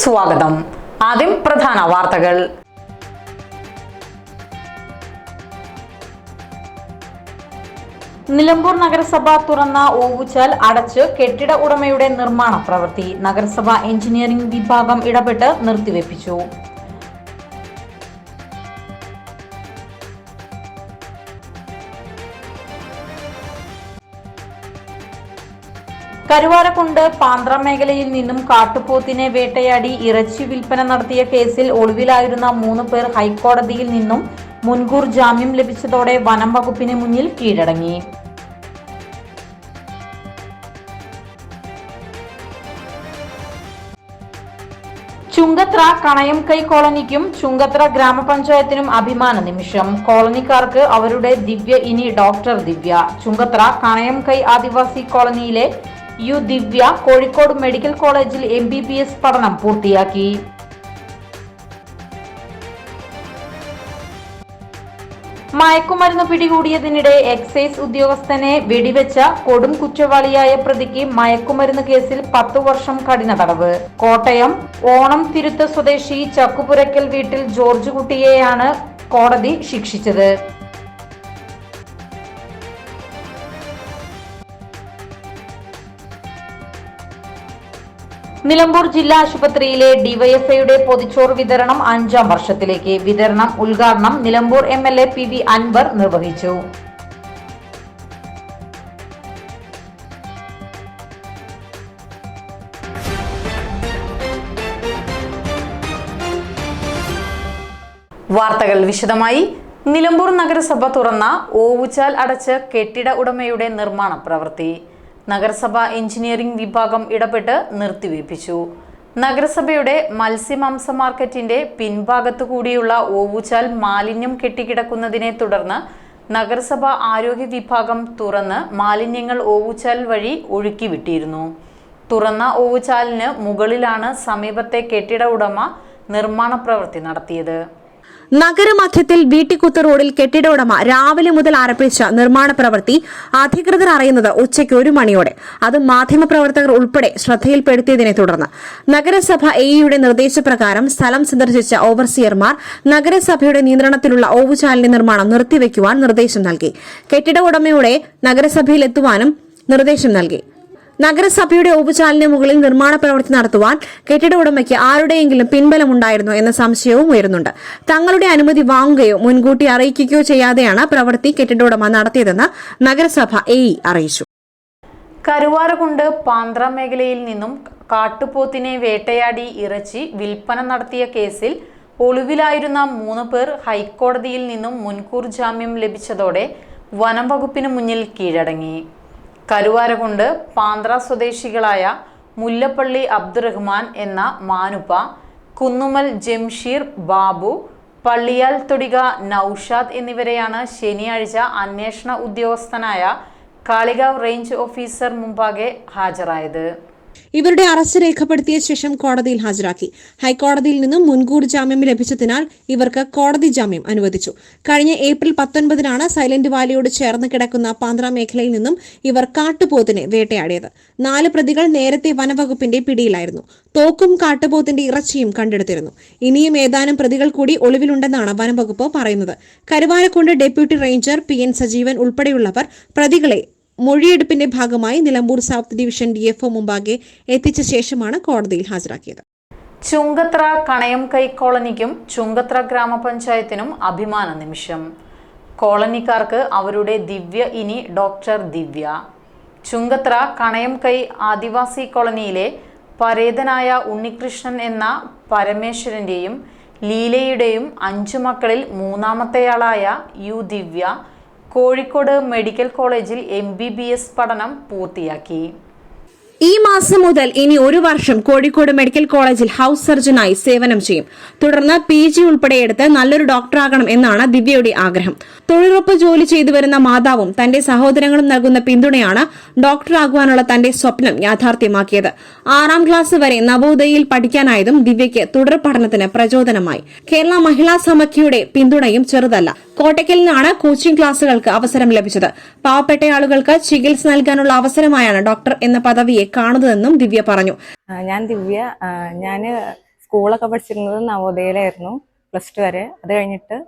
സ്വാഗതം. ആദ്യം പ്രധാന വാർത്തകൾ. നിലമ്പൂർ നഗരസഭ തുറന്ന ഓവുചാൽ അടച്ച് കെട്ടിട ഉടമയുടെ നിർമ്മാണ പ്രവൃത്തി. നഗരസഭ എഞ്ചിനീയറിംഗ് വിഭാഗം ഇടപെട്ട് നിർത്തിവെപ്പിച്ചു. കരുവാരക്കുണ്ട് പാന്ത്ര മേഖലയിൽ നിന്നും കാട്ടുപോത്തിനെ വേട്ടയാടി ഇറച്ചി വിൽപ്പന നടത്തിയ കേസിൽ ഒളിവിലായിരുന്ന മൂന്ന് പേർ ഹൈക്കോടതിയിൽ നിന്നും മുൻകൂർ ജാമ്യം ലഭിച്ചതോടെ വനം വകുപ്പിന് മുന്നിൽ കീഴടങ്ങി. ചുങ്കത്ര കണയംകൈ കോളനിക്കും ചുങ്കത്ര ഗ്രാമപഞ്ചായത്തിനും അഭിമാന നിമിഷം. കോളനിക്കാർക്ക് അവരുടെ ദിവ്യ ഇനി ഡോക്ടർ ദിവ്യ. ചുങ്കത്ര കണയംകൈ ആദിവാസി കോളനിയിലെ യു ദിവ്യ കോഴിക്കോട് മെഡിക്കൽ കോളേജിൽ എം ബി ബി എസ് പഠനം പൂർത്തിയാക്കി. മയക്കുമരുന്ന് പിടികൂടിയതിനിടെ എക്സൈസ് ഉദ്യോഗസ്ഥനെ വെടിവെച്ച കൊടും കുറ്റവാളിയായ പ്രതിക്ക് മയക്കുമരുന്ന് കേസിൽ പത്തു വർഷം കഠിന തടവ്. കോട്ടയം ഓണം തിരുത്ത സ്വദേശി ചക്കുപുരയ്ക്കൽ വീട്ടിൽ ജോർജ് കുട്ടിയെയാണ് കോടതി ശിക്ഷിച്ചത്. നിലമ്പൂർ ജില്ലാ ആശുപത്രിയിലെ ഡിവൈഎഫ്ഐയുടെ പൊതിച്ചോറ് വിതരണം അഞ്ചാം വർഷത്തിലേക്ക്. വിതരണം ഉദ്ഘാടനം Nilambur M L A P V Anvar നിർവഹിച്ചു. വാർത്തകൾ വിശദമായി. നിലമ്പൂർ നഗരസഭ തുറന്ന ഓവുചാൽ അടച്ച് കെട്ടിട ഉടമയുടെ നിർമ്മാണ പ്രവൃത്തി. നഗരസഭ എഞ്ചിനീയറിംഗ് വിഭാഗം ഇടപെട്ട് നിർത്തിവെപ്പിച്ചു. നഗരസഭയുടെ മത്സ്യമാംസ മാർക്കറ്റിന്റെ പിൻഭാഗത്തു കൂടിയുള്ള ഓവുചാൽ മാലിന്യം കെട്ടിക്കിടക്കുന്നതിനെ തുടർന്ന് നഗരസഭ ആരോഗ്യ വിഭാഗം തുറന്ന് മാലിന്യങ്ങൾ ഓവുചാൽ വഴി ഒഴുക്കിവിട്ടിരുന്നു. തുറന്ന ഓവുചാലിന് മുകളിലാണ് സമീപത്തെ കെട്ടിട ഉടമ നിർമ്മാണ പ്രവൃത്തി നടത്തിയത്. നഗരമധ്യത്തിൽ വീട്ടിക്കുത്ത് റോഡിൽ കെട്ടിട രാവിലെ മുതൽ ആരംഭിച്ച നിർമ്മാണ പ്രവൃത്തി അധികൃതർ അറിയുന്നത് ഉച്ചയ്ക്ക് ഒരു മണിയോടെ. അത് മാധ്യമപ്രവർത്തകർ ഉൾപ്പെടെ ശ്രദ്ധയിൽപ്പെടുത്തിയതിനെ തുടർന്ന്. നഗരസഭ എയുടെ നിർദ്ദേശപ്രകാരം സ്ഥലം സന്ദർശിച്ച ഓവർസിയർമാർ നഗരസഭയുടെ നിയന്ത്രണത്തിലുള്ള ഓവുചാലിന്റെ നിർമ്മാണം നിർത്തിവെക്കുവാൻ നിർദ്ദേശം നൽകി. കെട്ടിട ഉടമയുടെ നഗരസഭയിലെത്തുവാനും നിർദ്ദേശം നൽകി. നഗരസഭയുടെ ഉപചാലിന് മുകളിൽ നിർമ്മാണ പ്രവൃത്തി നടത്തുവാൻ കെട്ടിട ഉടമയ്ക്ക് ആരുടെയെങ്കിലും പിൻബലമുണ്ടായിരുന്നോ എന്ന സംശയവും ഉയരുന്നുണ്ട്. തങ്ങളുടെ അനുമതി വാങ്ങുകയോ മുൻകൂട്ടി അറിയിക്കുകയോ ചെയ്യാതെയാണ് പ്രവൃത്തി കെട്ടിട ഉടമ നടത്തിയതെന്ന് നഗരസഭ എ അറിയിച്ചു. കരുവാരകുണ്ട് പാന്ത്ര മേഖലയിൽ നിന്നും കാട്ടുപോത്തിനെ വേട്ടയാടി ഇറച്ചി വിൽപ്പന നടത്തിയ കേസിൽ ഒളിവിലായിരുന്ന മൂന്ന് പേർ ഹൈക്കോടതിയിൽ നിന്നും മുൻകൂർ ജാമ്യം ലഭിച്ചതോടെ വനം വകുപ്പിന് മുന്നിൽ കീഴടങ്ങി. കരുവാരകുണ്ട് പാന്ത്ര സ്വദേശികളായ മുല്ലപ്പള്ളി അബ്ദുറഹ്മാൻ എന്ന മാനുപ്പ കുന്നുമൽ ജംഷീർ ബാബു പള്ളിയാൽ തൊടിക നൌഷാദ് എന്നിവരെയാണ് ശനിയാഴ്ച അന്വേഷണ ഉദ്യോഗസ്ഥനായ കാളികാവ് റേഞ്ച് ഓഫീസർ മുമ്പാകെ ഹാജരായത്. ഇവരുടെ അറസ്റ്റ് രേഖപ്പെടുത്തിയ ശേഷം കോടതിയിൽ ഹാജരാക്കി. ഹൈക്കോടതിയിൽ നിന്നും മുൻകൂർ ജാമ്യം ലഭിച്ചതിനാൽ ഇവർക്ക് കോടതി ജാമ്യം അനുവദിച്ചു. കഴിഞ്ഞ ഏപ്രിൽ പത്തൊൻപതിനാണ് സൈലന്റ് വാലിയോട് ചേർന്ന് കിടക്കുന്ന പാന്ത്ര മേഖലയിൽ നിന്നും ഇവർ കാട്ടുപോത്തിനെ വേട്ടയാടിയത്. നാല് പ്രതികൾ നേരത്തെ വനവകുപ്പിന്റെ പിടിയിലായിരുന്നു. തോക്കും കാട്ടുപോത്തിന്റെ ഇറച്ചിയും കണ്ടെടുത്തിരുന്നു. ഇനിയും ഏതാനും പ്രതികൾ കൂടി ഒളിവിലുണ്ടെന്നാണ് വനംവകുപ്പ് പറയുന്നത്. Karuvarakundu deputy ranger P N Sajeevan ഉൾപ്പെടെയുള്ളവർ പ്രതികളെ മൊഴിയെടുപ്പിന്റെ ഭാഗമായി നിലമ്പൂർ സൗത്ത് ഡിവിഷൻ ഡിഎഫ്ഒ മുമ്പാകെ എത്തിച്ച ശേഷമാണ് കോടതിയിൽ ഹാജരാക്കിയത്. ചുങ്കത്ര കണയം കൈ കോളനിക്കും ചുങ്കത്ര ഗ്രാമപഞ്ചായത്തിനും അഭിമാന നിമിഷം. കോളനിക്കാർക്ക് അവരുടെ ദിവ്യ ഇനി ഡോക്ടർ ദിവ്യ. ചുങ്കത്ര കണയം കൈ ആദിവാസി കോളനിയിലെ പരേതനായ ഉണ്ണികൃഷ്ണൻ എന്ന പരമേശ്വരന്റെയും ലീലയുടെയും അഞ്ചു മക്കളിൽ മൂന്നാമത്തെയാളായ യു ദിവ്യ കോഴിക്കോട് മെഡിക്കൽ കോളേജിൽ എം പഠനം പൂർത്തിയാക്കി. ഈ മാസം മുതൽ ഇനി ഒരു വർഷം കോഴിക്കോട് മെഡിക്കൽ കോളേജിൽ ഹൌസ് സർജനായി സേവനം ചെയ്യും. തുടർന്ന് പി ജി ഉൾപ്പെടെയെടുത്ത് നല്ലൊരു ഡോക്ടറാകണം എന്നാണ് ദിവ്യയുടെ ആഗ്രഹം. തൊഴിലുറപ്പ് ജോലി ചെയ്തു വരുന്ന മാതാവും തന്റെ സഹോദരങ്ങളും നൽകുന്ന പിന്തുണയാണ് ഡോക്ടറാകുവാനുള്ള തന്റെ സ്വപ്നം യാഥാർത്ഥ്യമാക്കിയത്. ആറാം ക്ലാസ് വരെ നവോദയയിൽ പഠിക്കാനായതും ദിവ്യയ്ക്ക് തുടർ പഠനത്തിന് പ്രചോദനമായി. കേരള മഹിളാ സമഖ്യയുടെ പിന്തുണയും ചെറുതല്ല. കോട്ടയ്ക്കൽ നിന്നാണ് കോച്ചിംഗ് ക്ലാസുകൾക്ക് അവസരം ലഭിച്ചത്. പാവപ്പെട്ട ആളുകൾക്ക് ചികിത്സ നൽകാനുള്ള അവസരമായാണ് ഡോക്ടർ എന്ന പദവിയെ കാണുന്നതെന്നും ദിവ്യ പറഞ്ഞു. ഞാൻ ദിവ്യ. ഞാൻ സ്കൂളൊക്കെ പഠിച്ചിരുന്നത് നവോദയയിലായിരുന്നു പ്ലസ് ടു വരെ. അത് കഴിഞ്ഞിട്ട്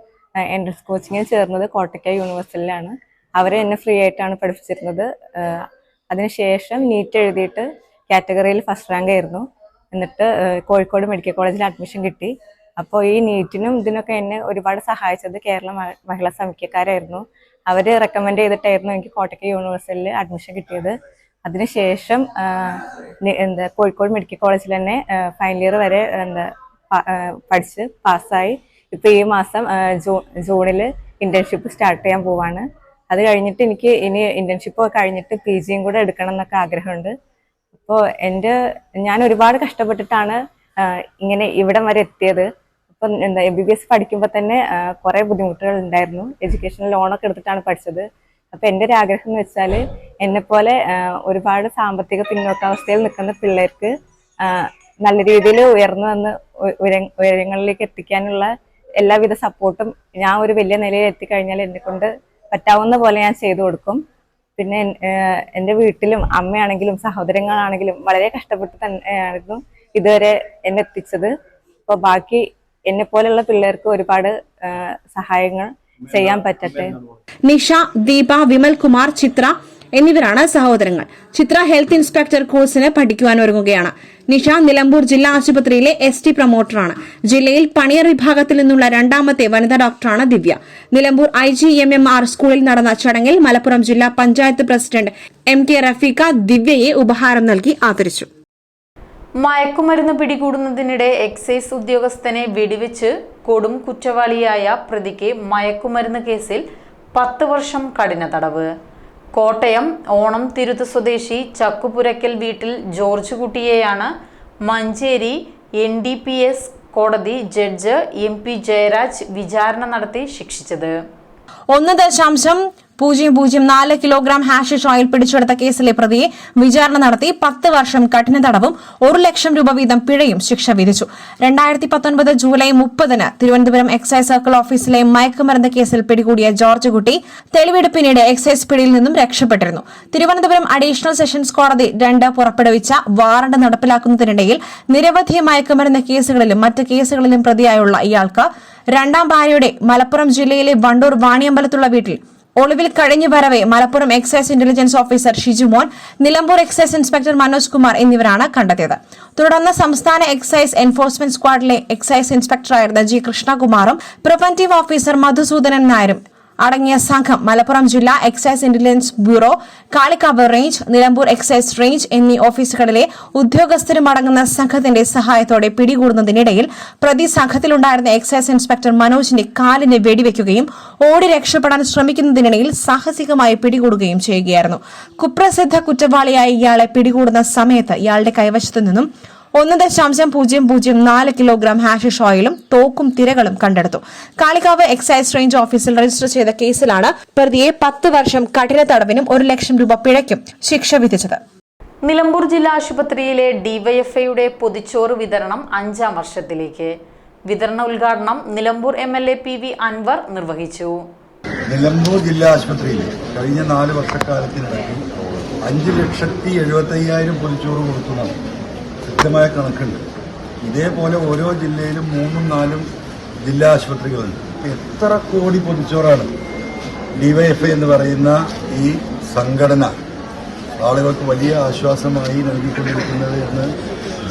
എൻട്രൻസ് കോച്ചിങ്ങിന് ചേർന്നത് കോട്ടയ്ക്ക യൂണിവേഴ്സിറ്റിയിലാണ്. അവരെ എന്നെ ഫ്രീ ആയിട്ടാണ് പഠിപ്പിച്ചിരുന്നത്. അതിനുശേഷം നീറ്റ് എഴുതിയിട്ട് കാറ്റഗറിയിൽ ഫസ്റ്റ് റാങ്ക് ആയിരുന്നു. എന്നിട്ട് കോഴിക്കോട് മെഡിക്കൽ കോളേജിൽ അഡ്മിഷൻ കിട്ടി. അപ്പോൾ ഈ നീറ്റിനും ഇതിനൊക്കെ എന്നെ ഒരുപാട് സഹായിച്ചത് കേരള മഹിളാ സമിതിക്കാരായിരുന്നു അവർ റെക്കമെൻഡ് ചെയ്തിട്ടായിരുന്നു എനിക്ക് കോട്ടയ്ക്ക യൂണിവേഴ്സിറ്റിയിൽ അഡ്മിഷൻ കിട്ടിയത്. അതിനുശേഷം എന്താ കോഴിക്കോട് മെഡിക്കൽ കോളേജിൽ തന്നെ ഫൈനൽ ഇയർ വരെ എന്താ പഠിച്ച് പാസ്സായി ഇപ്പൊ ഈ മാസം ജൂണിൽ ഇന്റേൺഷിപ്പ് സ്റ്റാർട്ട് ചെയ്യാൻ പോവാണ്. അത് കഴിഞ്ഞിട്ട് എനിക്ക് ഇനി ഇന്റേൺഷിപ്പ് കഴിഞ്ഞിട്ട് പി ജിയും കൂടെ എടുക്കണം എന്നൊക്കെ ആഗ്രഹമുണ്ട്. അപ്പോൾ എന്റെ ഞാൻ ഒരുപാട് കഷ്ടപ്പെട്ടിട്ടാണ് ഇങ്ങനെ ഇവിടം വരെ എത്തിയത്. അപ്പം എന്താ എം ബി ബി എസ് പഠിക്കുമ്പോൾ തന്നെ കുറെ ബുദ്ധിമുട്ടുകൾ ഉണ്ടായിരുന്നു. എഡ്യൂക്കേഷൻ ലോണൊക്കെ എടുത്തിട്ടാണ് പഠിച്ചത്. അപ്പോൾ എന്റെ ഒരു ആഗ്രഹം എന്ന് വെച്ചാൽ എന്നെപ്പോലെ ഒരുപാട് സാമ്പത്തിക പിന്നോക്കാവസ്ഥയിൽ നിൽക്കുന്ന പിള്ളേർക്ക് നല്ല രീതിയിൽ ഉയർന്നു വന്ന് ഉയരങ്ങളിലേക്ക് എത്തിക്കാനുള്ള എല്ലാവിധ സപ്പോർട്ടും ഞാൻ ഒരു വലിയ നിലയിൽ എത്തിക്കഴിഞ്ഞാൽ എന്നെ കൊണ്ട് പറ്റാവുന്ന പോലെ ഞാൻ ചെയ്തു കൊടുക്കും. പിന്നെ എന്റെ വീട്ടിലും അമ്മയാണെങ്കിലും സഹോദരങ്ങളാണെങ്കിലും വളരെ കഷ്ടപ്പെട്ട് തന്നെയായിരുന്നു ഇതുവരെ എന്നെ എത്തിച്ചത്. അപ്പോൾ ബാക്കി എന്നെ പോലെയുള്ള പിള്ളേർക്ക് ഒരുപാട് സഹായങ്ങൾ ചെയ്യാൻ പറ്റട്ടെ. നിഷ ദീപ വിമൽ കുമാർ ചിത്ര എന്നിവരാണ് സഹോദരങ്ങൾ. ചിത്ര ഹെൽത്ത് ഇൻസ്പെക്ടർ കോഴ്സിന് പഠിക്കുവാൻ ഒരുങ്ങുകയാണ്. നിഷ നിലമ്പൂർ ജില്ലാ ആശുപത്രിയിലെ എസ് ടി പ്രൊമോട്ടറാണ്. ജില്ലയിൽ പണിയർ വിഭാഗത്തിൽ നിന്നുള്ള രണ്ടാമത്തെ വനിതാ ഡോക്ടറാണ് Divya. Nilambur I G M M R സ്കൂളിൽ നടന്ന ചടങ്ങിൽ മലപ്പുറം ജില്ലാ panchayat president M K Rafeeqa ദിവ്യയെ ഉപഹാരം നൽകി ആദരിച്ചു. മയക്കുമരുന്ന് പിടികൂടുന്നതിനിടെ എക്സൈസ് ഉദ്യോഗസ്ഥനെ വെടിവെച്ച് കൊടും കുറ്റവാളിയായ പ്രതിക്ക് മയക്കുമരുന്ന് കേസിൽ പത്ത് വർഷം കഠിന തടവ്. കോട്ടയം ഓണം തിരുത്ത് സ്വദേശി ചക്കുപുരയ്ക്കൽ വീട്ടിൽ George കുട്ടിയെയാണ് Manjeri N D P S കോടതി ജഡ്ജ് എം പി ജയരാജ് വിചാരണ നടത്തി ശിക്ഷിച്ചത്. ഒന്ന് ദശാംശം പൂജ്യം പൂജ്യം നാല് കിലോഗ്രാം ഹാഷിഷ് ഓയിൽ പിടിച്ചെടുത്ത കേസിലെ പ്രതിയെ വിചാരണ നടത്തി പത്ത് വർഷം കഠിന തടവും ഒരു ലക്ഷം രൂപ വീതം പിഴയും ശിക്ഷ വിധിച്ചു. രണ്ടായിരത്തി പത്തൊൻപത് ജൂലൈ മുപ്പതിന് തിരുവനന്തപുരം എക്സൈസ് സർക്കിൾ ഓഫീസിലെ മയക്കുമരുന്ന് കേസിൽ പിടികൂടിയ ജോർജ് കുട്ടി തെളിവെടുപ്പിനിടെ എക്സൈസ് പിടിയിൽ നിന്നും രക്ഷപ്പെട്ടിരുന്നു. തിരുവനന്തപുരം അഡീഷണൽ സെഷൻസ് കോടതി രണ്ട് പുറപ്പെടുവിച്ച വാറണ്ട് നടപ്പിലാക്കുന്നതിനിടയിൽ നിരവധി മയക്കുമരുന്ന് കേസുകളിലും മറ്റ് കേസുകളിലും പ്രതിയായുള്ള ഇയാൾക്ക് രണ്ടാം ഭാര്യയുടെ മലപ്പുറം ജില്ലയിലെ വണ്ടൂർ വാണിയമ്പലത്തുള്ള വീട്ടിൽ ഒളിവിൽ കഴിഞ്ഞു വരവെ Malappuram excise intelligence officer Shijumon Nilambur excise inspector Manoj Kumar എന്നിവരാണ് കണ്ടെത്തിയത്. തുടർന്ന് സംസ്ഥാന എക്സൈസ് എൻഫോഴ്സ്മെന്റ് സ്ക്വാഡിലെ എക്സൈസ് ഇൻസ്പെക്ടറായിരുന്ന ജി കൃഷ്ണകുമാറും പ്രിവന്റീവ് ഓഫീസർ മധുസൂദനൻ നായരും അടങ്ങിയ സംഘം മലപ്പുറം ജില്ലാ excise intelligence bureau Kalikavu range Nilambur excise range എന്നീ ഓഫീസുകളിലെ ഉദ്യോഗസ്ഥരും അടങ്ങുന്ന സംഘത്തിന്റെ സഹായത്തോടെ പിടികൂടുന്നതിനിടയിൽ പ്രതി സംഘത്തിലുണ്ടായിരുന്ന എക്സൈസ് ഇൻസ്പെക്ടർ മനോജിന്റെ കാലിന് വെടിവെക്കുകയും ഓടി രക്ഷപ്പെടാൻ ശ്രമിക്കുന്നതിനിടയിൽ സാഹസികമായി പിടികൂടുകയും ചെയ്യുകയായിരുന്നു. കുപ്രസിദ്ധ കുറ്റവാളിയായ ഇയാളെ പിടികൂടുന്ന സമയത്ത് ഇയാളുടെ കൈവശത്തു നിന്നും ഒന്ന് ദശാംശം പൂജ്യം പൂജ്യം നാല് കിലോഗ്രാം ഹാഷിഷ് ഓയിലും തോക്കും തിരകളും കണ്ടെടുത്തു. കാളികാവ് എക്സൈസ് റേഞ്ച് ഓഫീസിൽ രജിസ്റ്റർ ചെയ്ത കേസിലാണ് പ്രതിയെ പത്ത് വർഷം കഠിന തടവിനും ഒരു ലക്ഷം രൂപ പിഴയ്ക്കും ശിക്ഷ വിധിച്ചത്. നിലമ്പൂർ ജില്ലാ ആശുപത്രിയിലെ ഡിവൈഎഫ്ഐയുടെ പൊതിച്ചോറ് വിതരണം അഞ്ചാം വർഷത്തിലേക്ക്. വിതരണ ഉദ്ഘാടനം Nilambur M L A P V Anvar നിർവഹിച്ചു. നിലമ്പൂർ ജില്ലാ ആശുപത്രിയിൽ കഴിഞ്ഞ നാല് വർഷക്കാലത്തിനിടയ്ക്ക് അഞ്ച് ലക്ഷത്തി എഴുപത്തയ്യായിരം പൊതിച്ചോറ് കൊടുക്കുന്നതാണ് കൃത്യമായ കണക്കുണ്ട്. ഇതേപോലെ ഓരോ ജില്ലയിലും മൂന്നും നാലും ജില്ലാ ആശുപത്രികളുണ്ട്. എത്ര കോടി പൊതിച്ചോറാണ് ഡിവൈഎഫ്ഐ എന്ന് പറയുന്ന ഈ സംഘടന. ആളുകൾക്ക് വലിയ ആശ്വാസമായി നൽകിക്കൊണ്ടിരിക്കുന്നത് എന്ന്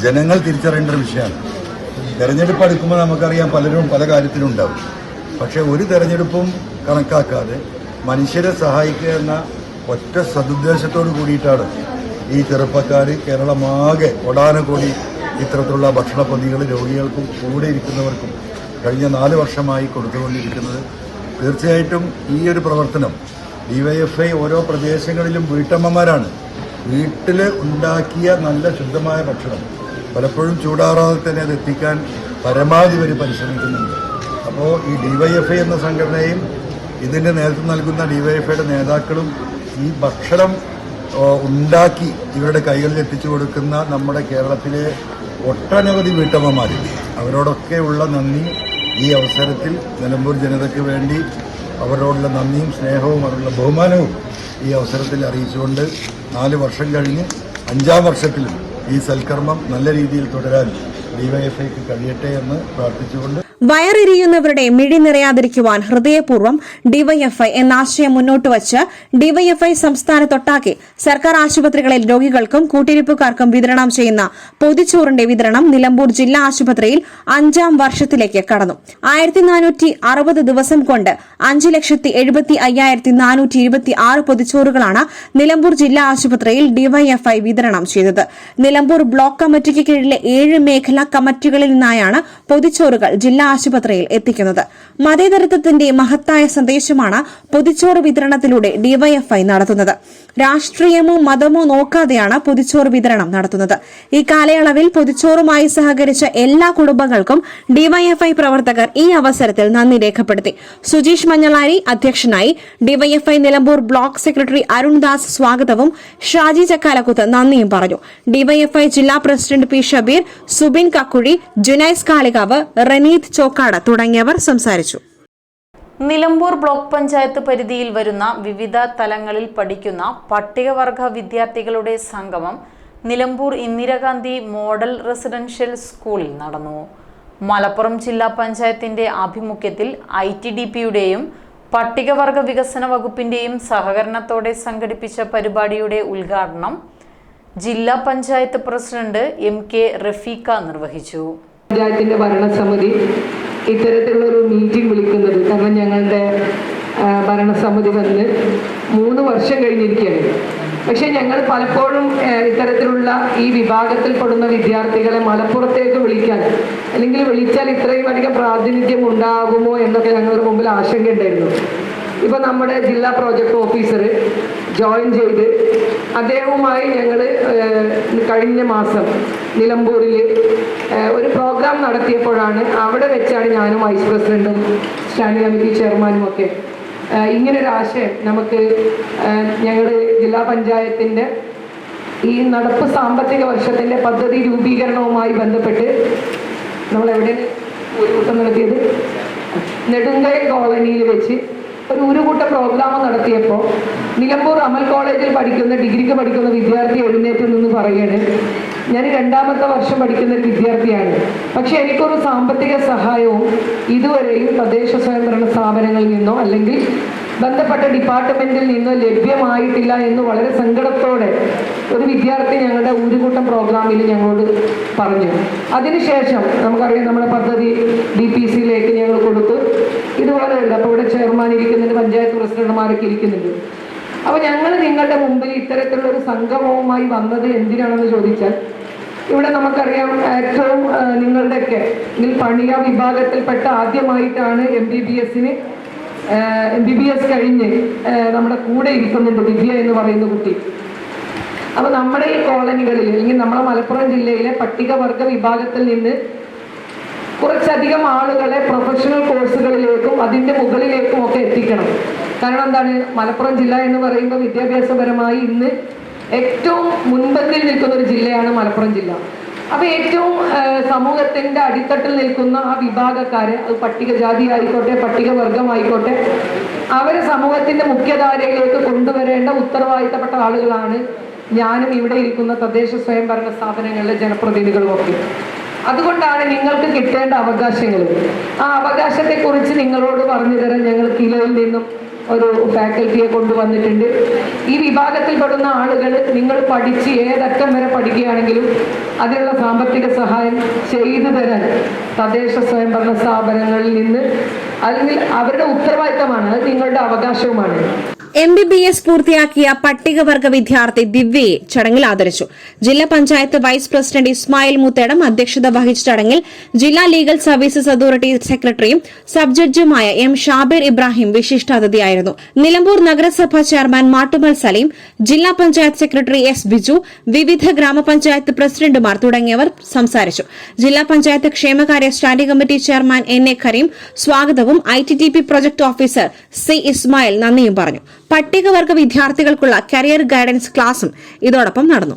ജനങ്ങൾ തിരിച്ചറിയേണ്ട ഒരു വിഷയമാണ്. തെരഞ്ഞെടുപ്പ് അടുക്കുമ്പോൾ നമുക്കറിയാം പലരും പല കാര്യത്തിലും ഉണ്ടാവും പക്ഷേ ഒരു തെരഞ്ഞെടുപ്പും കണക്കാക്കാതെ മനുഷ്യരെ സഹായിക്കുക എന്ന ഒറ്റ സതുദ്ദേശത്തോട് കൂടിയിട്ടാണ് ഈ ചെറുപ്പക്കാർ കേരളമാകെ ഒടാനകൂടി ഇത്തരത്തിലുള്ള ഭക്ഷണ പൊതികൾ രോഗികൾക്കും കൂടെ ഇരിക്കുന്നവർക്കും കഴിഞ്ഞ നാല് വർഷമായി കൊടുത്തുകൊണ്ടിരിക്കുന്നത്. തീർച്ചയായിട്ടും ഈ ഒരു പ്രവർത്തനം ഡിവൈഎഫ്ഐ ഓരോ പ്രദേശങ്ങളിലും വീട്ടമ്മമാരാണ് വീട്ടിൽ ഉണ്ടാക്കിയ നല്ല ശുദ്ധമായ ഭക്ഷണം പലപ്പോഴും ചൂടാറാതെ തന്നെ അത് എത്തിക്കാൻ പരമാവധി വരെ പരിശ്രമിക്കുന്നുണ്ട്. അപ്പോൾ ഈ ഡിവൈഎഫ്ഐ എന്ന സംഘടനയും ഇതിന്റെ നേതൃത്വം നൽകുന്ന ഡിവൈഎഫ്ഐയുടെ നേതാക്കളും ഈ ഭക്ഷണം ഉണ്ടാക്കി ഇവരുടെ കൈകളിൽ എത്തിച്ചു കൊടുക്കുന്ന നമ്മുടെ കേരളത്തിലെ ഒട്ടനവധി വീട്ടമ്മമാരുണ്ട് അവരോടൊക്കെയുള്ള നന്ദി ഈ അവസരത്തിൽ നിലമ്പൂർ ജനതയ്ക്ക് വേണ്ടി. അവരോടുള്ള നന്ദിയും സ്നേഹവും അവരുടെ ബഹുമാനവും ഈ അവസരത്തിൽ അറിയിച്ചുകൊണ്ട് നാല് വർഷം കഴിഞ്ഞ് അഞ്ചാം വർഷത്തിലും ഈ സൽക്കർമ്മം നല്ല രീതിയിൽ തുടരാൻ ഡിവൈഎഫ്ഐക്ക് കഴിയട്ടെ എന്ന് പ്രാർത്ഥിച്ചുകൊണ്ട് വയറിരിയുന്നവരുടെ മിഴി നിറയാതിരിക്കുവാൻ ഹൃദയപൂർവം ഡിവൈഎഫ്ഐ എന്ന ആശയം മുന്നോട്ട് വച്ച് ഡിവൈഎഫ്ഐ സംസ്ഥാനത്തൊട്ടാകെ സർക്കാർ ആശുപത്രികളിൽ രോഗികൾക്കും കൂട്ടിരിപ്പുകാർക്കും വിതരണം ചെയ്യുന്ന പൊതിച്ചോറിന്റെ വിതരണം നിലമ്പൂർ ജില്ലാ ആശുപത്രിയിൽ അഞ്ചാം വർഷത്തിലേക്ക് കടന്നു. ആയിരത്തി നാനൂറ്റി അറുപത് ദിവസം കൊണ്ട് അഞ്ച് ലക്ഷത്തി എഴുപത്തി അയ്യായിരത്തി നാനൂറ്റി ഇരുപത്തി ആറ് പൊതിച്ചോറുകളാണ് നിലമ്പൂർ ജില്ലാ ആശുപത്രിയിൽ ഡിവൈഎഫ്ഐ വിതരണം ചെയ്തത്. നിലമ്പൂർ ബ്ലോക്ക് കമ്മിറ്റിക്ക് കീഴിലെ ഏഴ് മേഖലാ കമ്മിറ്റികളിൽ നിന്നായാണ് പൊതിച്ചോറുകൾ ജില്ലാ ആശുപത്രിയിൽ എത്തിക്കുന്നത്. മതേതരത്വത്തിന്റെ മഹത്തായ സന്ദേശമാണ് പൊതിച്ചോറ് വിതരണത്തിലൂടെ ഡിവൈഎഫ്ഐ നടത്തുന്നത്. രാഷ്ട്രീയമോ മതമോ നോക്കാതെയാണ് പൊതിച്ചോറ് വിതരണം നടത്തുന്നത്. ഈ കാലയളവിൽ പൊതിച്ചോറുമായി സഹകരിച്ച എല്ലാ കുടുംബങ്ങൾക്കും ഡിവൈഎഫ്ഐ പ്രവർത്തകർ ഈ അവസരത്തിൽ നന്ദി രേഖപ്പെടുത്തി. സുജീഷ് മഞ്ഞളാരി അധ്യക്ഷനായി DYFI Nilambur block secretary Arundas സ്വാഗതവും ഷാജി ചക്കാലക്കുത്ത് നന്ദിയും പറഞ്ഞു. ഡിവൈഎഫ്ഐ ജില്ലാ പ്രസിഡന്റ് പി. ഷബീർ സുബിൻ കക്കുഴി ജുനൈസ് കാളികാവ് റനീത് ചോക്കാട് തുടങ്ങിയവർ സംസാരിച്ചു. നിലമ്പൂർ ബ്ലോക്ക് പഞ്ചായത്ത് പരിധിയിൽ വരുന്ന വിവിധ തലങ്ങളിൽ പഠിക്കുന്ന പട്ടികവർഗ വിദ്യാർത്ഥികളുടെ സംഗമം നിലമ്പൂർ ഇന്ദിരാഗാന്ധി മോഡൽ റെസിഡൻഷ്യൽ സ്കൂളിൽ നടന്നു. മലപ്പുറം ജില്ലാ പഞ്ചായത്തിന്റെ ആഭിമുഖ്യത്തിൽ ഐ ടി ഡി പിയുടെയും പട്ടികവർഗ വികസന വകുപ്പിന്റെയും സഹകരണത്തോടെ സംഘടിപ്പിച്ച പരിപാടിയുടെ ഉദ്ഘാടനം ജില്ലാ panchayat president M K Rafeeqa നിർവഹിച്ചു. പഞ്ചായത്തിന്റെ ഭരണസമിതി ഇത്തരത്തിലുള്ളൊരു മീറ്റിംഗ് വിളിക്കുന്നത്. കാരണം ഞങ്ങളുടെ ഭരണസമിതി വന്ന് മൂന്ന് വർഷം കഴിഞ്ഞിരിക്കുകയാണ്. പക്ഷേ ഞങ്ങൾ പലപ്പോഴും ഇത്തരത്തിലുള്ള ഈ വിഭാഗത്തിൽപ്പെടുന്ന വിദ്യാർത്ഥികളെ മലപ്പുറത്തേക്ക് വിളിക്കാൻ അല്ലെങ്കിൽ വിളിച്ചാൽ ഇത്രയും അധികം പ്രാതിനിധ്യം ഉണ്ടാകുമോ എന്നൊക്കെ ഞങ്ങളുടെ മുമ്പിൽ ആശങ്കയുണ്ടായിരുന്നു ഇപ്പൊ നമ്മുടെ ജില്ലാ പ്രോജക്ട് ഓഫീസർ ജോയിൻ ചെയ്ത് അദ്ദേഹവുമായി ഞങ്ങൾ കഴിഞ്ഞ മാസം നിലമ്പൂരിൽ ഒരു പ്രോഗ്രാം നടത്തിയപ്പോഴാണ് അവിടെ വെച്ചാണ് ഞാനും വൈസ് പ്രസിഡന്റും സ്റ്റാൻഡിംഗ് കമ്മിറ്റി ചെയർമാനും ഒക്കെ ഇങ്ങനൊരു ആശയം നമുക്ക് ഞങ്ങളുടെ ജില്ലാ പഞ്ചായത്തിന്റെ ഈ നടപ്പ് സാമ്പത്തിക വർഷത്തിന്റെ പദ്ധതി രൂപീകരണവുമായി ബന്ധപ്പെട്ട് നമ്മൾ ഒരു കൂട്ടം നടത്തിയത്? നെടുങ്കൈ കോളനിയിൽ വെച്ച് ഒരു ഉരുകൂട്ട പ്രോഗ്രാം നടത്തിയപ്പോൾ നിലമ്പൂർ അമൽ കോളേജിൽ പഠിക്കുന്ന ഡിഗ്രിക്ക് പഠിക്കുന്ന വിദ്യാർത്ഥി എഴുന്നേറ്റ് നിന്ന് പറയുകയാണ് ഞാൻ രണ്ടാമത്തെ വർഷം പഠിക്കുന്ന ഒരു വിദ്യാർത്ഥിയാണ്. പക്ഷെ എനിക്കൊരു സാമ്പത്തിക സഹായവും ഇതുവരെയും തദ്ദേശ സ്വയംഭരണ സ്ഥാപനങ്ങളിൽ നിന്നോ അല്ലെങ്കിൽ ബന്ധപ്പെട്ട ഡിപ്പാർട്ട്മെന്റിൽ നിന്നോ ലഭ്യമായിട്ടില്ല എന്ന് വളരെ സങ്കടത്തോടെ ഒരു വിദ്യാർത്ഥി ഞങ്ങളുടെ ഊരുകൂട്ടം പ്രോഗ്രാമിൽ ഞങ്ങളോട് പറഞ്ഞു. അതിനുശേഷം നമുക്കറിയാം നമ്മുടെ പദ്ധതി ഡി പി സിയിലേക്ക് ഞങ്ങൾ കൊടുത്തു. ഇതുപോലെയുണ്ട് അപ്പോൾ ഇവിടെ ചെയർമാൻ ഇരിക്കുന്നുണ്ട് പഞ്ചായത്ത് പ്രസിഡന്റുമാരൊക്കെ ഇരിക്കുന്നുണ്ട്. അപ്പോൾ ഞങ്ങൾ നിങ്ങളുടെ മുമ്പിൽ ഇത്തരത്തിലുള്ള ഒരു സംഗമവുമായി വന്നത് എന്തിനാണെന്ന് ചോദിച്ചാൽ ഇവിടെ നമുക്കറിയാം ഏറ്റവും നിങ്ങളുടെയൊക്കെ ഇതിൽ പണിയ വിഭാഗത്തിൽപ്പെട്ട ആദ്യമായിട്ടാണ് എം ബി ബി എസിന് എം ബി ബി എസ് കഴിഞ്ഞ് നമ്മുടെ കൂടെ ഇരിക്കുന്നുണ്ട് ദിവ്യ എന്ന് പറയുന്ന കുട്ടി. അപ്പൊ നമ്മുടെ ഈ കോളനികളിൽ അല്ലെങ്കിൽ നമ്മുടെ മലപ്പുറം ജില്ലയിലെ പട്ടികവർഗ വിഭാഗത്തിൽ നിന്ന് കുറച്ചധികം ആളുകളെ പ്രൊഫഷണൽ കോഴ്സുകളിലേക്കും അതിന്റെ മുകളിലേക്കും ഒക്കെ എത്തിക്കണം. കാരണം എന്താണ്? മലപ്പുറം ജില്ല എന്ന് പറയുമ്പോൾ വിദ്യാഭ്യാസപരമായി ഇന്ന് ഏറ്റവും മുൻപന്തിൽ നിൽക്കുന്ന ഒരു ജില്ലയാണ് മലപ്പുറം ജില്ല. അപ്പൊ ഏറ്റവും സമൂഹത്തിന്റെ അടിത്തട്ടിൽ നിൽക്കുന്ന ആ വിഭാഗക്കാരെ അത് പട്ടികജാതി ആയിക്കോട്ടെ പട്ടികവർഗമായിക്കോട്ടെ അവരെ സമൂഹത്തിന്റെ മുഖ്യധാരയിലേക്ക് കൊണ്ടുവരേണ്ട ഉത്തരവാദിത്തപ്പെട്ട ആളുകളാണ് ഞാനും ഇവിടെ ഇരിക്കുന്ന തദ്ദേശ സ്വയംഭരണ സ്ഥാപനങ്ങളിലെ ജനപ്രതിനിധികളുമൊക്കെ അതുകൊണ്ടാണ് നിങ്ങൾക്ക് കിട്ടേണ്ട അവകാശങ്ങൾ. ആ അവകാശത്തെക്കുറിച്ച് നിങ്ങളോട് പറഞ്ഞു തരാൻ ഞങ്ങൾ കിലോയിൽ നിന്നും ഒരു ഫാക്കൽറ്റിയെ കൊണ്ടുവന്നിട്ടുണ്ട്. ഈ വിഭാഗത്തിൽപ്പെടുന്ന ആളുകൾ നിങ്ങൾ പഠിച്ച് ഏതറ്റം വരെ പഠിക്കുകയാണെങ്കിലും അതിനുള്ള സാമ്പത്തിക സഹായം ചെയ്തു തരാൻ തദ്ദേശ സ്വയംഭരണ സ്ഥാപനങ്ങളിൽ നിന്ന് അല്ലെങ്കിൽ അവരുടെ ഉത്തരവാദിത്തമാണ് അത് നിങ്ങളുടെ അവകാശവുമാണ്. എം ബി ബി എസ് പൂർത്തിയാക്കിയ പട്ടികവർഗ വിദ്യാർത്ഥി ദിവ്യയെ ചടങ്ങിൽ ആദരിച്ചു. ജില്ലാ പഞ്ചായത്ത് വൈസ് പ്രസിഡന്റ് ഇസ്മായിൽ മുത്തേടം അധ്യക്ഷത വഹിച്ച ചടങ്ങിൽ ജില്ലാ ലീഗൽ സർവീസസ് അതോറിറ്റി സെക്രട്ടറിയും സബ് ജഡ്ജുമായ എം ഷാബിർ ഇബ്രാഹിം വിശിഷ്ടാതിഥിയായിരുന്നു നിലമ്പൂർ നഗരസഭാ ചെയർമാൻ മാട്ടുമൽ സലീം ജില്ലാ പഞ്ചായത്ത് സെക്രട്ടറി എസ് ബിജു വിവിധ ഗ്രാമപഞ്ചായത്ത് പ്രസിഡന്റുമാർ തുടങ്ങിയവർ സംസാരിച്ചു. ജില്ലാ പഞ്ചായത്ത് ക്ഷേമകാര്യ standing committee chairman N A Kareem സ്വാഗതവും I T T P project officer C Ismail നന്ദിയും പറഞ്ഞു. പട്ടികവർഗ വിദ്യാർത്ഥികൾക്കുള്ള കരിയർ ഗൈഡൻസ് ക്ലാസും ഇതോടൊപ്പം നടന്നു.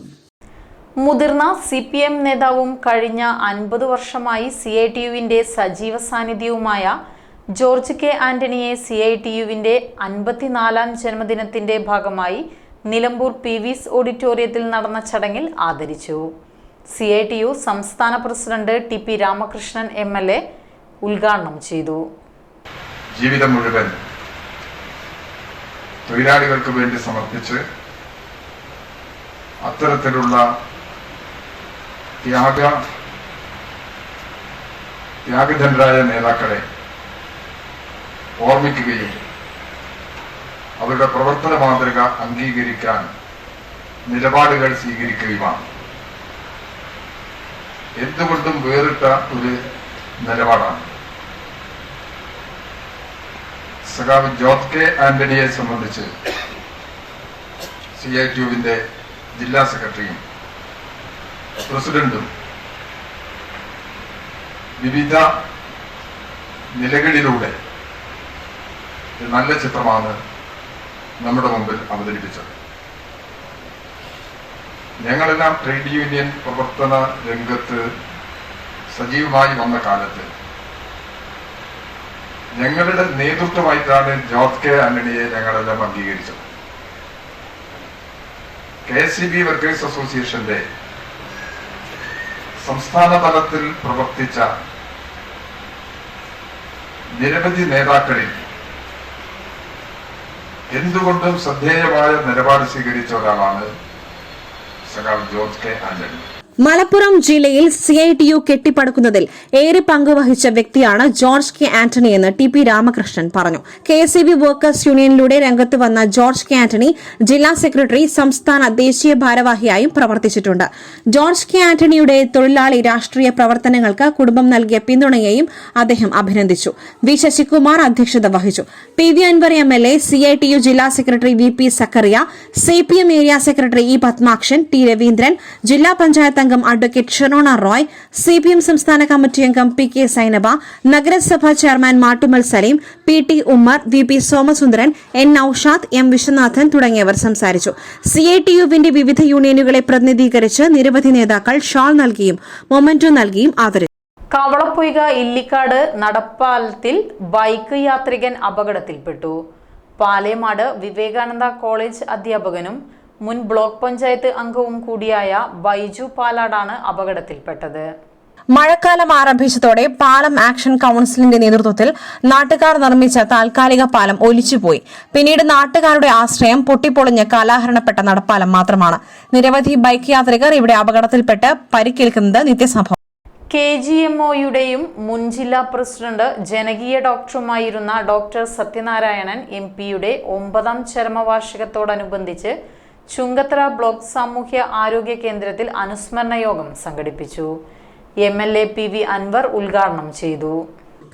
മുതിർന്ന സി പി എം നേതാവും കഴിഞ്ഞ അൻപത് വർഷമായി സി ഐ ടി യുവിന്റെ സജീവ സാന്നിധ്യവുമായ ജോർജ് കെ ആന്റണിയെ സി ഐ ടി യുവിന്റെ അൻപത്തിനാലാം ജന്മദിനത്തിന്റെ ഭാഗമായി നിലമ്പൂർ പി വിസ് ഓഡിറ്റോറിയത്തിൽ നടന്ന ചടങ്ങിൽ ആദരിച്ചു. സി ഐ ടി യു സംസ്ഥാന president T P Ramakrishnan M L A ഉദ്ഘാടനം ചെയ്തു. ജീവിതം മുഴുവൻ തൊഴിലാളികൾക്ക് വേണ്ടി സമർപ്പിച്ച് അത്തരത്തിലുള്ള ത്യാഗ ത്യാഗധനരായ നേതാക്കളെ ഓർമ്മിക്കുകയും അവരുടെ പ്രവർത്തന മാതൃക അംഗീകരിക്കാൻ നിലപാടുകൾ സ്വീകരിക്കുകയുമാണ്. എന്തുകൊണ്ടും വേറിട്ട ഒരു നിലപാടാണ്. സഖാവ് ജോർജ് കെ ആന്റണിയെ സംബന്ധിച്ച് സി ഐ ട്യൂബിന്റെ ജില്ലാ സെക്രട്ടറിയും പ്രസിഡന്റും വിവിധ നിലകളിലൂടെ നല്ല ചിത്രമാണ് നമ്മുടെ മുമ്പിൽ അവതരിപ്പിച്ചത്. ഞങ്ങളെല്ലാം ട്രേഡ് യൂണിയൻ പ്രവർത്തന രംഗത്ത് സജീവമായി വന്ന കാലത്ത് ഞങ്ങളുടെ നേതൃത്വമായിട്ടാണ് ജോർജ് കെ ആന്റണിയെ ഞങ്ങളെല്ലാം അംഗീകരിച്ചത്. K S C B workers അസോസിയേഷന്റെ സംസ്ഥാന തലത്തിൽ പ്രവർത്തിച്ച നിരവധി നേതാക്കളിൽ എന്തുകൊണ്ടും ശ്രദ്ധേയമായ നിലപാട് സ്വീകരിച്ച ഒരാളാണ് സഖാവ് ജോർജ് കെ ആന്റണി. മലപ്പുറം ജില്ലയിൽ സി ഐ ടി യു കെട്ടിപ്പടുക്കുന്നതിൽ ഏറെ പങ്കുവഹിച്ച വ്യക്തിയാണ് ജോർജ് കെ ആന്റണി എന്ന് ടി പി രാമകൃഷ്ണൻ പറഞ്ഞു. കെ എസ് ബി വർക്കേഴ്സ് യൂണിയനിലൂടെ രംഗത്ത് വന്ന ജോർജ് കെ ആന്റണി ജില്ലാ സെക്രട്ടറി സംസ്ഥാന ദേശീയ ഭാരവാഹിയായും പ്രവർത്തിച്ചിട്ടുണ്ട്. ജോർജ് കെ ആന്റണിയുടെ തൊഴിലാളി രാഷ്ട്രീയ പ്രവർത്തനങ്ങൾക്ക് കുടുംബം നൽകിയ പിന്തുണയെയും അദ്ദേഹം അഭിനന്ദിച്ചു. വി ശശികുമാർ അധ്യക്ഷത വഹിച്ചു. P V Anvar M L A C I T U ജില്ലാ secretary V P Sakkariya C P M area secretary E Padmakshan T Raveendran ജില്ലാ പഞ്ചായത്ത് അംഗം advocate Sherona Roy C P M സംസ്ഥാന കമ്മിറ്റി അംഗം P K Zainaba നഗരസഭാ chairman Mattummal Saleem P T Ummer V P Somasundaran N Noushad M Viswanathan തുടങ്ങിയവർ സംസാരിച്ചു. C I T യുവിന്റെ വിവിധ യൂണിയനുകളെ പ്രതിനിധീകരിച്ച് നിരവധി നേതാക്കൾ ഷാൾ നൽകിയും മൊമെന്റോ നൽകിയും ആദരിച്ചു. കവളപ്പൊയ്ക ഇല്ലിക്കാട് നടപ്പാലത്തിൽ ബൈക്ക് യാത്രികൻ അപകടത്തിൽപ്പെട്ടു. പാലേമാട് വിവേകാനന്ദ കോളേജ് അധ്യാപകനും മുൻ ബ്ലോക്ക് പഞ്ചായത്ത് അംഗവും കൂടിയായ ബൈജു പാലാടാണ് അപകടത്തിൽപ്പെട്ടത്. മഴക്കാലം ആരംഭിച്ചതോടെ പാലം ആക്ഷൻ കൌൺസിലിന്റെ നേതൃത്വത്തിൽ നാട്ടുകാർ നിർമ്മിച്ച താൽക്കാലിക പാലം ഒലിച്ചുപോയി. പിന്നീട് നാട്ടുകാരുടെ ആശ്രയം പൊട്ടിപ്പൊളിഞ്ഞ് കാലാഹരണപ്പെട്ട നടപ്പാലം മാത്രമാണ്. നിരവധി ബൈക്ക് യാത്രികർ ഇവിടെ അപകടത്തിൽപ്പെട്ട് പരിക്കേൽക്കുന്നത് നിത്യസംഭവം. കെ ജി എം ഒയുടെയും മുൻ ജില്ലാ പ്രസിഡന്റ് ജനകീയ ഡോക്ടറുമായിരുന്ന ഡോക്ടർ സത്യനാരായണൻ എം പിയുടെ ഒമ്പതാം ചരമവാർഷികത്തോടനുബന്ധിച്ച് ചുങ്കത്തറ ബ്ലോക്ക് സാമൂഹ്യ ആരോഗ്യ കേന്ദ്രത്തിൽ അനുസ്മരണ യോഗം സംഘടിപ്പിച്ചു. M L A P V Anvar ഉദ്ഘാടനം ചെയ്തു.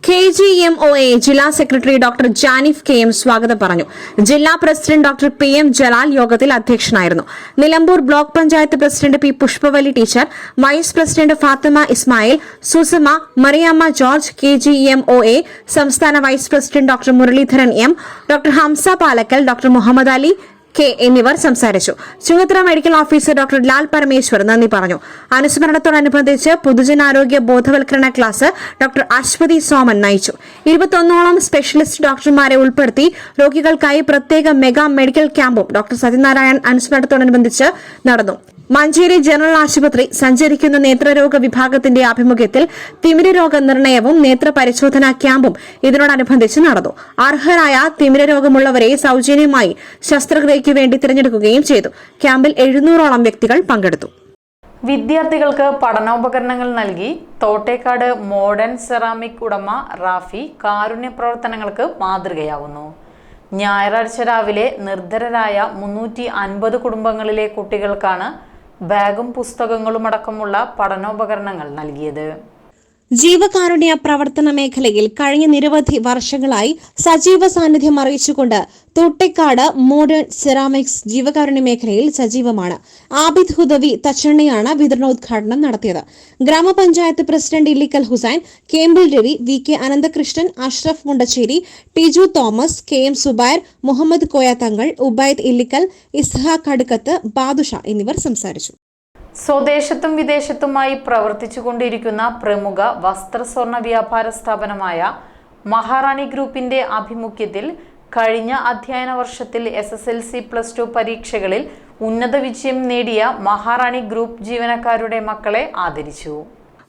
K G M O A ജില്ലാ secretary doctor Janif K M സ്വാഗതം പറഞ്ഞു. ജില്ലാ president doctor P M Jalal യോഗത്തിൽ അധ്യക്ഷനായിരുന്നു. Nilambur block panchayat president P Pushpavali teacher vice president Fathima Ismail Susama Mariyamma George K G M O A സംസ്ഥാന vice president doctor Muraleedharan M doctor Hamsa Palakkal doctor Muhammad Ali K എന്നിവർ സംസാരിച്ചു. Chungathara medical officer doctor Lal Parameswar നന്ദി പറഞ്ഞു. അനുസ്മരണത്തോടനുബന്ധിച്ച് പൊതുജനാരോഗ്യ ബോധവൽക്കരണ class doctor Aswathy Soman നയിച്ചു. ഇരുപത്തൊന്നോളം specialist ഡോക്ടർമാരെ ഉൾപ്പെടുത്തി രോഗികൾക്കായി പ്രത്യേക മെഗാ മെഡിക്കൽ ക്യാമ്പും ഡോക്ടർ സത്യനാരായൺ അനുസ്മരണത്തോടനുബന്ധിച്ച് നടന്നു. മഞ്ചേരി ജനറൽ ആശുപത്രി സഞ്ചരിക്കുന്ന നേത്രരോഗ വിഭാഗത്തിന്റെ ആഭിമുഖ്യത്തിൽ തിമിര രോഗ നിർണയവും നേത്ര പരിശോധനാ ക്യാമ്പും ഇതിനോടനുബന്ധിച്ച് നടന്നു. അർഹരായ തിമിര രോഗമുള്ളവരെ സൌജന്യമായി ശസ്ത്രക്രിയയ്ക്ക് വേണ്ടി തിരഞ്ഞെടുക്കുകയും ചെയ്തു. ക്യാമ്പിൽ എഴുന്നൂറോളം വ്യക്തികൾ പങ്കെടുത്തു. വിദ്യാർത്ഥികൾക്ക് പഠനോപകരണങ്ങൾ നൽകി. തോട്ടേക്കാട് മോഡേൺ സെറാമിക് ഉടമ റാഫി കാരുണ്യ പ്രവർത്തനങ്ങൾക്ക് മാതൃകയാവുന്നു. ഞായറാഴ്ച രാവിലെ നിർധരരായ മുന്നൂറ്റി അൻപത് കുടുംബങ്ങളിലെ കുട്ടികൾക്കാണ് ബാഗും പുസ്തകങ്ങളും അടക്കമുള്ള പഠനോപകരണങ്ങൾ നൽകിയത്. ജീവകാരുണ്യ പ്രവർത്തന മേഖലയിൽ കഴിഞ്ഞ നിരവധി വർഷങ്ങളായി സജീവ സാന്നിധ്യം അറിയിച്ചുകൊണ്ട് തൊട്ടിക്കാട് മോഡേൺ സെറാമിക്സ് ജീവകാരുണ്യ മേഖലയിൽ സജീവമാണ്. ആബിദ് ഹുദവി തച്ചണ്ണയാണ് വിതരണോദ്ഘാടനം നടത്തിയത്. ഗ്രാമപഞ്ചായത്ത് president Illikkal Hussain കേമ്പിൾ Ravi V K Ananthakrishnan Ashraf Mundassery Tiju Thomas K M Zubair Muhammad Koyathangal Ubaid Illikkal Ishaq Adukkath Badusha എന്നിവർ സംസാരിച്ചു. സ്വദേശത്തും വിദേശത്തുമായി പ്രവർത്തിച്ചുകൊണ്ടിരിക്കുന്ന പ്രമുഖ വസ്ത്ര സ്വർണ വ്യാപാര സ്ഥാപനമായ മഹാറാണി ഗ്രൂപ്പിന്റെ ആഭിമുഖ്യത്തിൽ കഴിഞ്ഞ അധ്യയന വർഷത്തിൽ S S L C plus two പരീക്ഷകളിൽ ഉന്നത വിജയം നേടിയ മഹാറാണി ഗ്രൂപ്പ് ജീവനക്കാരുടെ മക്കളെ ആദരിച്ചു.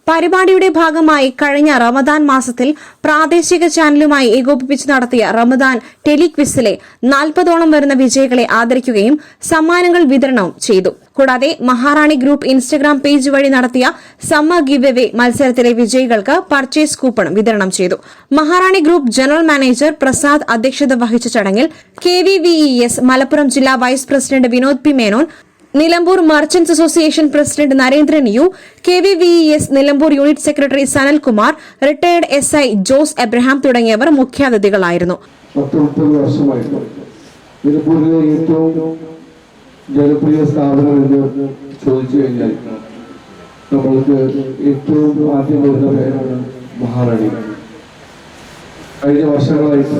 പരിപാടിയുടെ ഭാഗമായി കഴിഞ്ഞ റമദാൻ മാസത്തിൽ പ്രാദേശിക ചാനലുമായി ഏകോപിപ്പിച്ച് നടത്തിയ റമദാൻ ടെലിക്വിസിലെ നാൽപ്പതോളം വരുന്ന വിജയികളെ ആദരിക്കുകയും സമ്മാനങ്ങൾ വിതരണവും ചെയ്തു. കൂടാതെ മഹാറാണി ഗ്രൂപ്പ് ഇൻസ്റ്റഗ്രാം പേജ് വഴി നടത്തിയ സമ്മർ ഗിവ് എവേ മത്സരത്തിലെ വിജയികൾക്ക് പർച്ചേസ് കൂപ്പൺ വിതരണം ചെയ്തു. Maharani group general manager Prasad അധ്യക്ഷത വഹിച്ച ചടങ്ങിൽ K V V E S Malappuram ജില്ലാ vice president Vinod P Menon Nilambur merchants association president Narendran U K V V S Nilambur unit secretary Sanalkumar retired S I Jose Abraham തുടങ്ങിയവർ മുഖ്യാതിഥികളായിരുന്നു. നിലമ്പൂരിലെ ഏറ്റവും ജനപ്രിയ സ്ഥാപനം എന്ന് ചോദിച്ചു കഴിഞ്ഞാൽ നമ്മൾക്ക് ഏറ്റവും ആദ്യം വരുന്ന പേരാണ് മഹാറാണി. കഴിഞ്ഞ വർഷങ്ങളായിട്ട്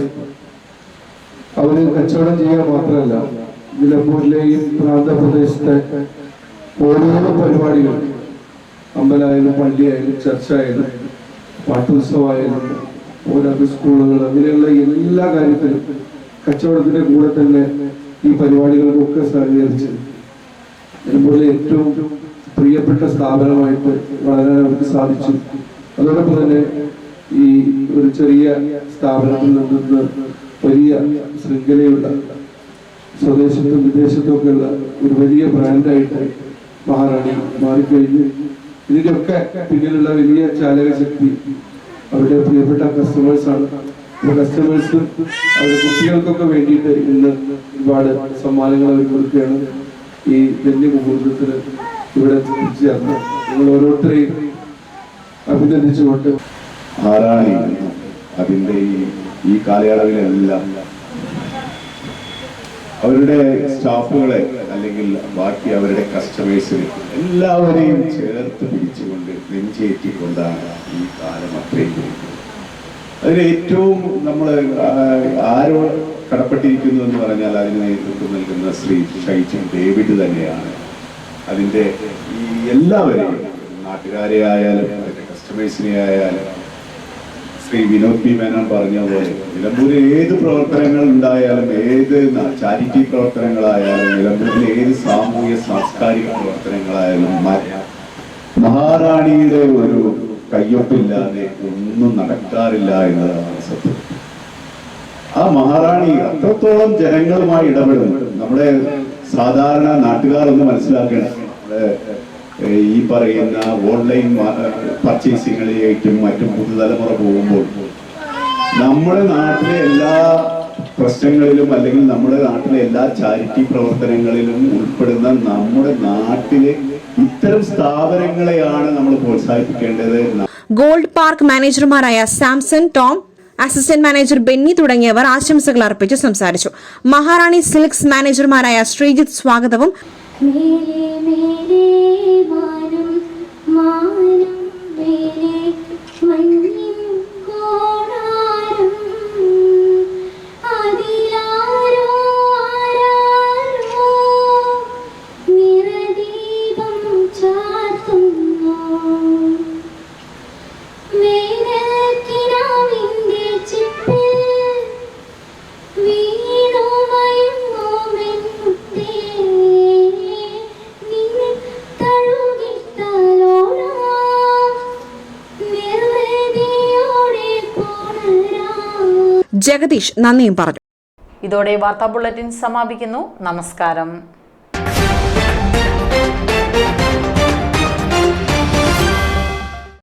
അവർ കച്ചവടം ചെയ്യുക മാത്രമല്ല നിലമ്പൂരിലെയും പ്രാന്തപ്രദേശത്തെ ഓരോ പരിപാടികൾ അമ്പലമായാലും പള്ളിയായാലും ചർച്ചായാലും പാട്ടുത്സവമായാലും ഓരോ സ്കൂളുകൾ അങ്ങനെയുള്ള എല്ലാ കാര്യത്തിലും കച്ചവടത്തിന്റെ കൂടെ തന്നെ ഈ പരിപാടികൾക്കൊക്കെ സഹകരിച്ച് നിലമ്പൂരിലെ ഏറ്റവും പ്രിയപ്പെട്ട സ്ഥാപനമായിട്ട് വളരാൻ അവർക്ക് സാധിച്ചു. അതോടൊപ്പം തന്നെ ഈ ഒരു ചെറിയ സ്ഥാപനത്തിൽ നിന്ന് വലിയ ശൃംഖലയുള്ള സ്വദേശത്തും വിദേശത്തും ഒക്കെ ഉള്ള ഒരു വലിയ ബ്രാൻഡായിട്ട് മഹാറാണി മാറിക്കഴിഞ്ഞ്. ഇതിന്റെയൊക്കെ പിന്നിലുള്ള വലിയ ചാലകശക്തി അവരുടെ പ്രിയപ്പെട്ട കസ്റ്റമേഴ്സാണ് കസ്റ്റമേഴ്സ് അവരുടെ കുട്ടികൾക്കൊക്കെ വേണ്ടിയിട്ട് ഇന്ന് ഒരുപാട് സമ്മാനങ്ങൾ അവർ കൊടുക്കുകയാണ്. ഈ ധന്യ മുഹൂർത്തത്തിൽ ഇവിടെ ചേർന്ന് നിങ്ങൾ ഓരോരുത്തരെയും അഭിനന്ദിച്ചുകൊണ്ട് ആരാണ് അതിന്റെ ഈ ഈ കാലയളവിലെല്ലാം അവരുടെ സ്റ്റാഫുകളെ അല്ലെങ്കിൽ ബാക്കി അവരുടെ കസ്റ്റമേഴ്സിനെ എല്ലാവരെയും ചേർത്ത് പിടിച്ചുകൊണ്ട് നെഞ്ചേറ്റിക്കൊണ്ടാണ് ഈ കാലം അത്രയും അതിന് ഏറ്റവും നമ്മൾ ആരോ കടപ്പെട്ടിരിക്കുന്നു എന്ന് പറഞ്ഞാൽ അതിന് നേതൃത്വം നൽകുന്ന ശ്രീ ഷൈജു ഡേവിഡ് തന്നെയാണ്. അതിന്റെ ഈ എല്ലാവരെയും നാട്ടുകാരെ ആയാലും അതിന്റെ കസ്റ്റമേഴ്സിനെ ആയാലും ശ്രീ വിനോദ് പി മേനോൻ പറഞ്ഞ പോലെ നിലമ്പൂരിൽ ഏത് പ്രവർത്തനങ്ങൾ ഉണ്ടായാലും ഏത് ചാരിറ്റി പ്രവർത്തനങ്ങളായാലും നിലമ്പൂരിലെ ഏത് സാമൂഹ്യ സാംസ്കാരിക പ്രവർത്തനങ്ങളായാലും മഹാറാണിയുടെ ഒരു കയ്യൊപ്പില്ലാതെ ഒന്നും നടക്കാറില്ല എന്നതാണ് സത്യം. ആ മഹാറാണി അത്രത്തോളം ജനങ്ങളുമായി ഇടപെടുന്നു. നമ്മുടെ സാധാരണ നാട്ടുകാർ ഒന്ന് മനസ്സിലാക്കണം ഈ പറയുന്ന ഓൺലൈൻ പർച്ചേസിങ്ങിലേക്കും മറ്റും പുതുതലമുറ പോകുമ്പോൾ നമ്മുടെ നാട്ടിലെ എല്ലാ പ്രശ്നങ്ങളിലും അല്ലെങ്കിൽ നമ്മുടെ നാട്ടിലെ എല്ലാ ചാരിറ്റി പ്രവർത്തനങ്ങളിലും ഉൾപ്പെടുന്ന നമ്മുടെ നാട്ടിലെ ഇത്തരം സ്ഥാപനങ്ങളെയാണ് നമ്മൾ പ്രോത്സാഹിപ്പിക്കേണ്ടത്. Gold park മാനേജർമാരായ Samson Tom assistant manager Benny തുടങ്ങിയവർ ആശംസകൾ അർപ്പിച്ച് സംസാരിച്ചു. മഹാറാണി സിൽക്സ് മാനേജർമാരായ ശ്രീജിത്ത് സ്വാഗതവും മേലെ മേലെ മാനം മാനം ജഗദീഷ് നന്ദിയും പറഞ്ഞു. ഇതോടെ വാർത്താ ബുള്ളറ്റിൻ സമാപിക്കുന്നു. നമസ്കാരം.